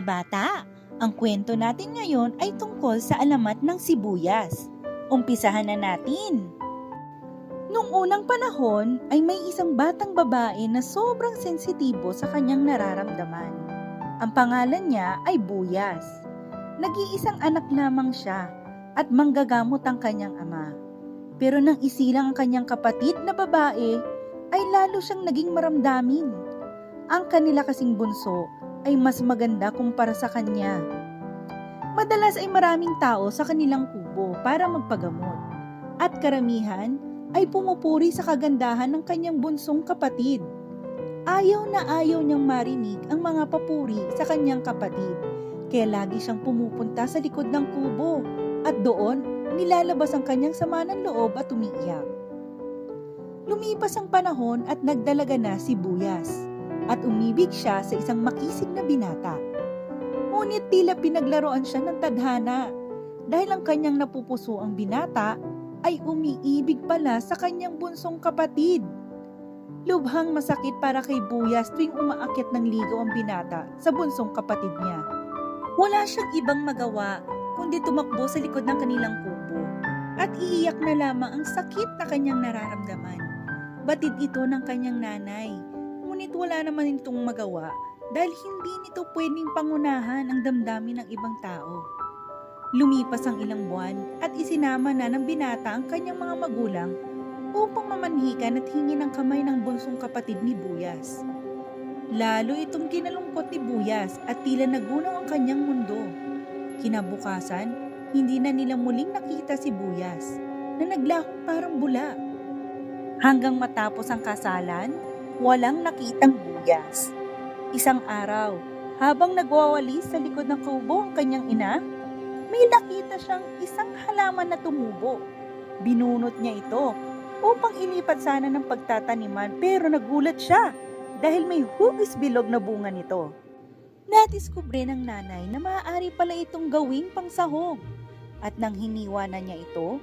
bata, ang kwento natin ngayon ay tungkol sa alamat ng sibuyas. Umpisahan na natin. Nung unang panahon ay may isang batang babae na sobrang sensitibo sa kanyang nararamdaman. Ang pangalan niya ay Buyas. Nag-iisang anak lamang siya at manggagamot ang kanyang ama. Pero nang isilang ang kanyang kapatid na babae, ay lalo siyang naging maramdamin. Ang kanila kasing bunso ay mas maganda kumpara sa kanya. Madalas ay maraming tao sa kanilang kubo para magpagamot. At karamihan ay pumupuri sa kagandahan ng kanyang bunsong kapatid. Ayaw na ayaw niyang marinig ang mga papuri sa kanyang kapatid. Kaya lagi siyang pumupunta sa likod ng kubo at doon nilalabas ang kanyang sama ng loob at umiiyak. Lumipas ang panahon at nagdalaga na si Buyas at umibig siya sa isang makisig na binata. Ngunit tila pinaglaruan siya ng tadhana dahil ang kanyang napupuso ang binata ay umiibig pala sa kanyang bunsong kapatid. Lubhang masakit para kay Buyas tuwing umaakyat ng ligaw ang binata sa bunsong kapatid niya. Wala siyang ibang magawa kundi tumakbo sa likod ng kanilang kubo at iiyak na lamang ang sakit na kanyang nararamdaman. Batid ito ng kanyang nanay, ngunit wala naman itong magawa dahil hindi nito pwedeng pangunahan ang damdamin ng ibang tao. Lumipas ang ilang buwan at isinama na ng binata ang kanyang mga magulang upang mamanhikan at hingi ng kamay ng bunsong kapatid ni Buyas. Lalo itong kinalungkot ni Buyas at tila nagunaw ang kanyang mundo. Kinabukasan, hindi na nila muling nakita si Buyas na naglahong parang bula. Hanggang matapos ang kasalan, walang nakitang Buyas. Isang araw, habang nagwawalis sa likod ng kubo ang kanyang ina, may nakita siyang isang halaman na tumubo. Binunot niya ito upang ilipat sana ng pagtataniman pero nagulat siya dahil may hugis bilog na bunga nito. Nadiskubre ng nanay na maaari pala itong gawing pangsahog at nang hiniwa na niya ito,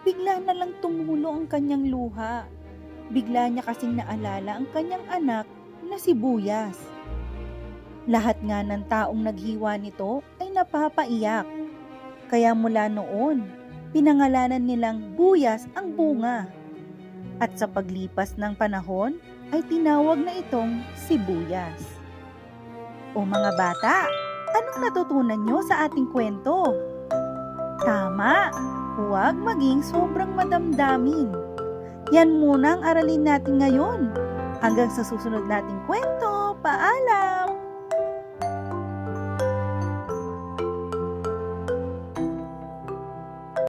bigla na lang tumulo ang kanyang luha. Bigla niya kasing naalala ang kanyang anak na si Buyas. Lahat nga ng taong naghiwa nito ay napapaiyak. Kaya mula noon, pinangalanan nilang Buyas ang bunga. At sa paglipas ng panahon, ay tinawag na itong sibuyas. O mga bata, anong natutunan nyo sa ating kwento? Tama, huwag maging sobrang madamdamin. Yan muna ang aralin natin ngayon. Hanggang sa susunod nating kwento, paalam!